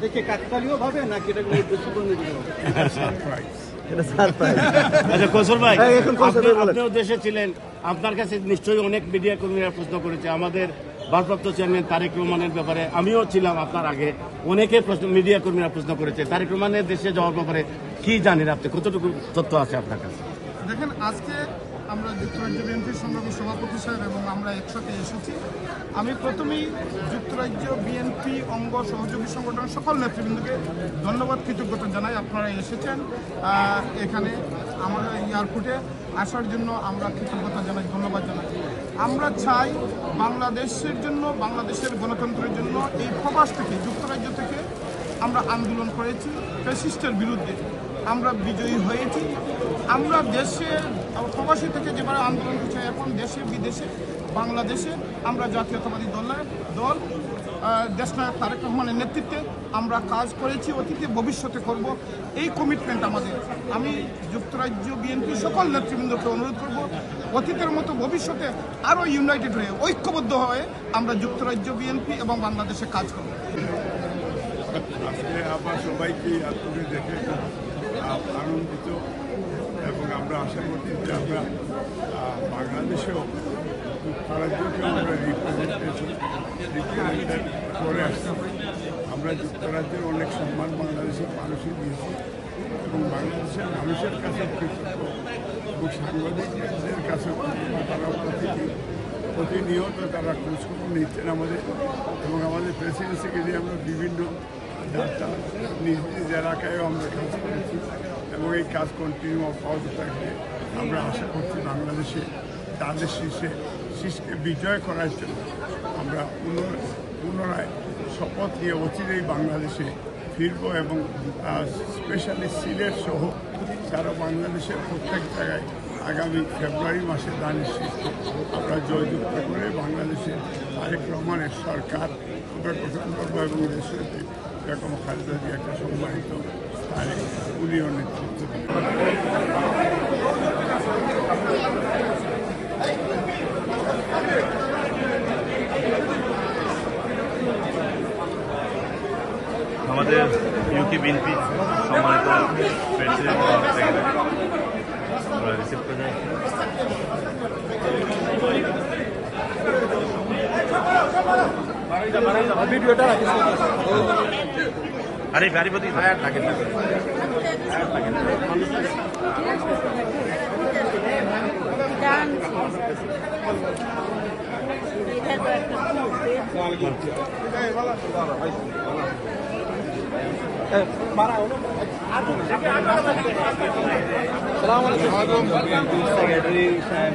এটা কি কাকতালীয় ভাবে নাকি এটা কোনো উদ্দেশ্যপ্রণোদিত আচ্ছা কৌশল ভাই হ্যাঁ। আপনিও দেশে ছিলেন আপনার কাছে নিশ্চয়ই অনেক মিডিয়া কর্মীরা প্রশ্ন করেছে। আমাদের ভারপ্রাপ্ত চেয়ারম্যান তারেক রহমানের ব্যাপারে আমিও ছিলাম আপনার আগে। অনেকে প্রশ্ন মিডিয়া কর্মীরা প্রশ্ন করেছে। তারেক রহমানের দেশে যাওয়ার ব্যাপারে কি জানেন আপনি? কতটুকু তথ্য আছে আপনার কাছে? দেখেন আজকে আমরা যুক্তরাজ্য বিএনপির সংগ্রামী সভাপতি সাহেব এবং আমরা একসাথে এসেছি। আমি প্রথমেই যুক্তরাজ্য বিএনপি অঙ্গ সহযোগী সংগঠনের সকল নেতৃবৃন্দকে ধন্যবাদ, কৃতজ্ঞতা জানাই। আপনারা এসেছেন এখানে আমাদের এয়ারপোর্টে আসার জন্য আমরা কৃতজ্ঞতা জানাই, ধন্যবাদ জানাই। আমরা চাই বাংলাদেশের জন্য, বাংলাদেশের গণতন্ত্রের জন্য এই প্রবাস থেকে, যুক্তরাজ্য থেকে আমরা আন্দোলন করেছি, ফ্যাসিস্টের বিরুদ্ধে আমরা বিজয়ী হয়েছি। আমরা দেশে প্রবাসী থেকে যেভাবে আন্দোলন করছি, এখন দেশে, বিদেশে, বাংলাদেশে আমরা জাতীয়তাবাদী দলের দল দেশনায়ক তারেক রহমানের নেতৃত্বে আমরা কাজ করেছি, অতীতে, ভবিষ্যতে করব। এই কমিটমেন্ট আমাদের। আমি যুক্তরাজ্য বিএনপি সকল নেতৃবৃন্দকে অনুরোধ করব, অতীতের মতো ভবিষ্যতে আরও ইউনাইটেড হয়ে, ঐক্যবদ্ধ হয়ে আমরা যুক্তরাজ্য বিএনপি এবং বাংলাদেশে কাজ করব। আজকে আবার সবাইকে আপনাদের দেখে আনন্দিত এবং আমরা আশা করছি যে আমরা বাংলাদেশেও যুক্তরাজ্যকে আমরা রিপ্রেজেন্টেশন রিপ্রেজেন্টেড করে আসছি আমরা যুক্তরাজ্যের অনেক সম্মান বাংলাদেশের মানুষই দিয়েছি এবং বাংলাদেশের মানুষের কাছে এবং সাংবাদিকদের কাছে তারা প্রতিদিন প্রতিনিয়ত তারা খোঁজখবর নিচ্ছেন আমাদের এবং আমাদের প্রেসিডেন্ট সেক্রেটারি আমরা বিভিন্ন নিজ নিজ এলাকায়ও আমরা কাজ করেছি এবং এই কাজ কন্টিনিউ অব্যাহত থাকবে আমরা আশা করছি বাংলাদেশে তাদের শীর্ষে শীর্ষকে বিজয় করার জন্য আমরা পুনর পুনরায় শপথ নিয়ে অচিরেই বাংলাদেশে ফিরব এবং স্পেশালি সিলেট সহ, সারা বাংলাদেশের প্রত্যেক জায়গায় আগামী ফেব্রুয়ারি মাসে দানের শীর্ষে আমরা জয়যুক্ত করে বাংলাদেশে আরেক রহমানের সরকার আমরা গঠন করব এবং দেশের বেগম খালেদা একটা সম্মানিত স্থানে উনিও নেতৃত্ব আমাদের ইউকে বিএনপি সম্মানিত প্রেসিডেন্ট রিসিভ করে ভিডিওটা আরে গাড়িপতি থাকে সালাম আলাইকুম। সেক্রেটারি সাহেব